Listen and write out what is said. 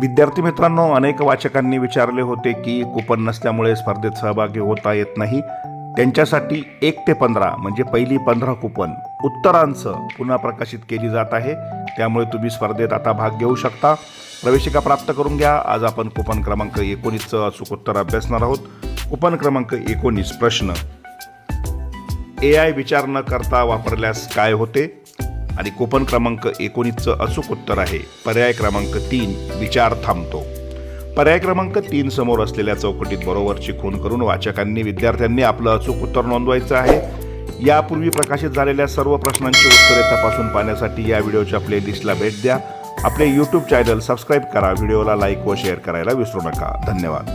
विद्यार्थी मित्रांनो अनेक वाचकांनी विचारले होते की कुपन नसल्यामुळे स्पर्धेत सहभागी होता येत नाही. त्यांच्यासाठी एक ते पंधरा म्हणजे पहिली पंधरा कुपन उत्तरांचं पुन्हा प्रकाशित केली जात आहे. त्यामुळे तुम्ही स्पर्धेत आता भाग घेऊ शकता. प्रवेशिका प्राप्त करून घ्या. आज आपण कुपन क्रमांक एकोणीसचं अचूक उत्तर अभ्यासणार आहोत. कुपन क्रमांक एकोणीस प्रश्न. ए आय विचार न करता वापरल्यास काय होते? आणि कुपन क्रमांक एकोणीसचं अचूक उत्तर आहे. पर्याय क्रमांक तीन विचार थांबतो. पर्याय क्रमांक तीन समोर असलेल्या चौकटीत बरोबरची खून करून वाचकांनी विद्यार्थ्यांनी आपलं अचूक उत्तर नोंदवायचं आहे. यापूर्वी प्रकाशित झालेल्या सर्व प्रश्नांची उत्तरे तपासून पाहण्यासाठी या व्हिडिओच्या प्लेलिस्टला भेट द्या. आपले यूट्यूब चॅनल सबस्क्राईब करा व्हिडिओला लाईक व शेअर करायला विसरू नका. धन्यवाद.